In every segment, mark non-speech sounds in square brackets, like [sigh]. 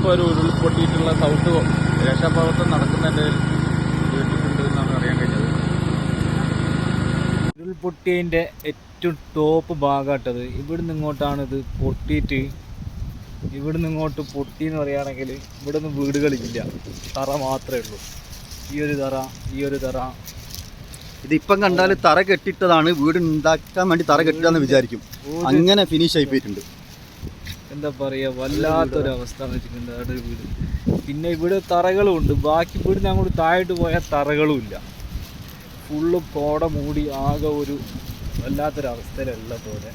ഇപ്പോൾ ഒരു ഉരുൾപൊട്ടിയിട്ടുള്ള സൗണ്ട് രക്ഷാപ്രവർത്തനം നടക്കുന്നതിന്റെ കേട്ടിട്ടുണ്ട് എന്നാണ് അറിയാൻ കഴിഞ്ഞത്. ഉരുൾപൊട്ടിയതിന്റെ ഏറ്റവും ടോപ്പ് ഭാഗമായിട്ടത് ഇവിടുന്ന് ഇങ്ങോട്ടാണ് ഇത് പൊട്ടിയിട്ട് ഇവിടുന്ന് ഇങ്ങോട്ട് പൊട്ടി എന്ന് പറയുകയാണെങ്കിൽ ഇവിടുന്ന് വീടുകളില്ല തറ മാത്രമേ ഉള്ളൂ. ഈ ഒരു തറ ഈ ഒരു തറ. ഇതിപ്പം കണ്ടാൽ തറ കെട്ടിട്ടതാണ് വീട് ഉണ്ടാക്കാൻ വേണ്ടി തറ കെട്ടിട്ടാന്ന് വിചാരിക്കും. അങ്ങനെ ഫിനിഷ് ആയി പോയിട്ടുണ്ട്. എന്താ പറയുക വല്ലാത്തൊരവസ്ഥ വെച്ചിട്ടുണ്ട് അവിടെ വീട്. പിന്നെ ഇവിടെ തറകളും ഉണ്ട് ബാക്കി ഇവിടുന്ന് അങ്ങോട്ട് താഴോട്ട് പോയാൽ തറകളും ഇല്ല. ഫുള്ള് കോട മൂടി ആകെ ഒരു വല്ലാത്തൊരവസ്ഥയിലല്ല പോലെ.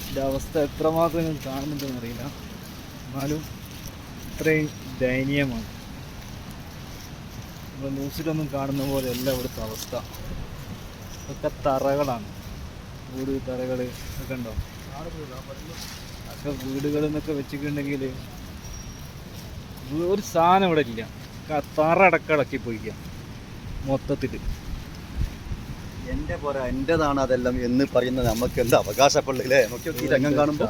ഇതിന്റെ അവസ്ഥ എത്രമാത്രം ഞാൻ കാണുന്നുണ്ടെന്ന് അറിയില്ല. എന്നാലും ഇത്രയും ദയനീയമാണ്. നമ്മൾ ന്യൂസിലൊന്നും കാണുന്ന പോലെയല്ല ഇവിടുത്തെ അവസ്ഥ. ഒക്കെ തറകളാണ്. വീട് തറകൾ ഒക്കെ ഉണ്ടോ? ഒക്കെ വീടുകൾ എന്നൊക്കെ വെച്ചിട്ടുണ്ടെങ്കിൽ ഒരു സാധനം ഇവിടെ ഇല്ല. തറ അടക്കടക്കി പോയിക്കാം മൊത്തത്തിൽ എന്റെ പോരാ എന്റേതാണ് അതെല്ലാം എന്ന് പറയുന്നത് നമുക്ക് എന്താ അവകാശപ്പെടില്ലേ നമുക്ക് ഈ രംഗം കാണുമ്പോൾ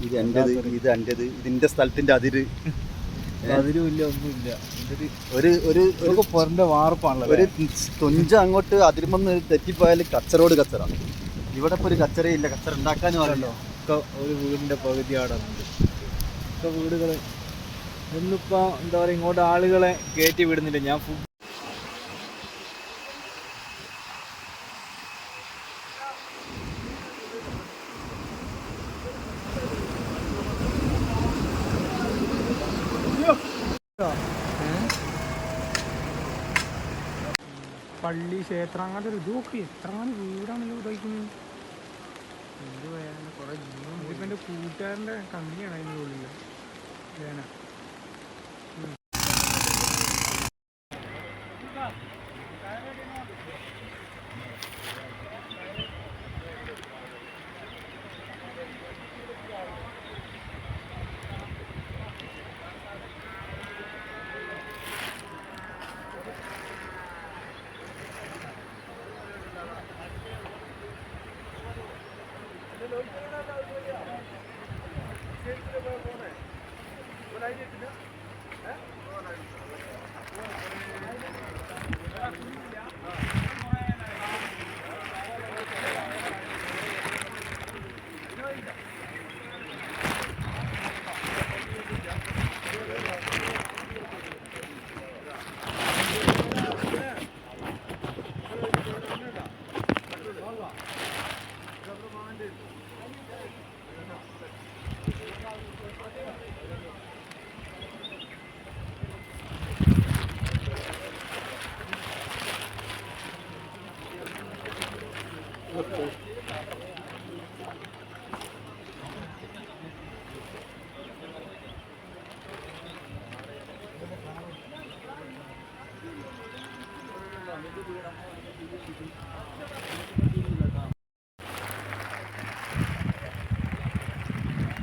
ഇത് എന്റേത് ഇത് എന്റേത് ഇതിന്റെ സ്ഥലത്തിന്റെ അതിര്. [laughs] അതിരുമില്ല ഇല്ല ഒന്നുമില്ല. ഒരു ഒരു ഒരു പുറന്റെ വാർപ്പാണല്ലോ ഒരു തൊഞ്ച അങ്ങോട്ട് അതിരുമെന്ന് തെറ്റിപ്പോയാൽ കച്ചറോട് കച്ചറ. ഇവിടെ ഇപ്പൊ ഒരു കച്ചറയില്ല കച്ചറ ഉണ്ടാക്കാനും അറിയില്ല ഒക്കെ ഒരു വീടിന്റെ പകുതി അവിടെ ഉണ്ട്. ഒക്കെ വീടുകൾ ഇന്നിപ്പോൾ എന്താ പറയുക ഇങ്ങോട്ട് ആളുകളെ കയറ്റി വിടുന്നില്ല. ഞാൻ ഫുഡ് പള്ളി ക്ഷേത്രം അങ്ങനത്തെ ഒരു ഇതൊക്കെ എത്ര വീടാണല്ലോ ഇതാക്കുന്നത് എന്ത് പറയാനാ കുറെ ഇതിപ്പോ എന്റെ കൂട്ടുകാരന്റെ കമ്മിയാണ് അതിന്റെ ഉള്ളിൽ പോണേ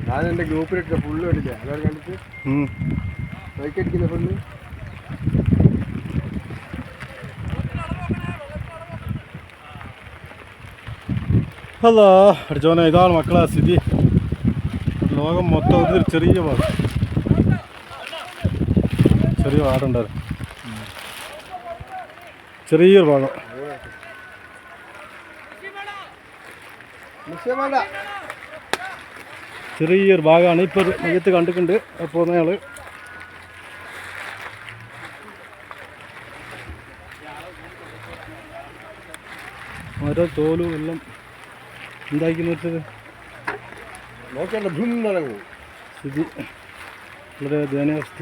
ഞാൻ എന്റെ ഗ്രൂപ്പിലിട്ട ഫുള്ള് കണ്ടില്ലേ അതാണ് കണ്ടിട്ട്. ബൈക്ക് അടിക്കുന്ന ഫുള്ള് അല്ല അർജുന ഇതാണ് മക്കളെ സ്ഥിതി. ലോകം മൊത്തം ഒരു ചെറിയ പാട് ചെറിയ പാടുണ്ടായിരുന്നു ചെറിയൊരു നിശ്ചയമാണ്ട ചെറിയൊരു ഭാഗമാണ്. ഇപ്പോൾ മയ്യത്ത് കണ്ടിട്ടുണ്ട്. പോകുന്നയാൾ ഓരോ തോലും എല്ലാം എന്താക്കി നിർത്തത് നോക്കേണ്ട ഭൂം നടങ്ങും സ്ഥിതി. വളരെ ദയനീയാവസ്ഥ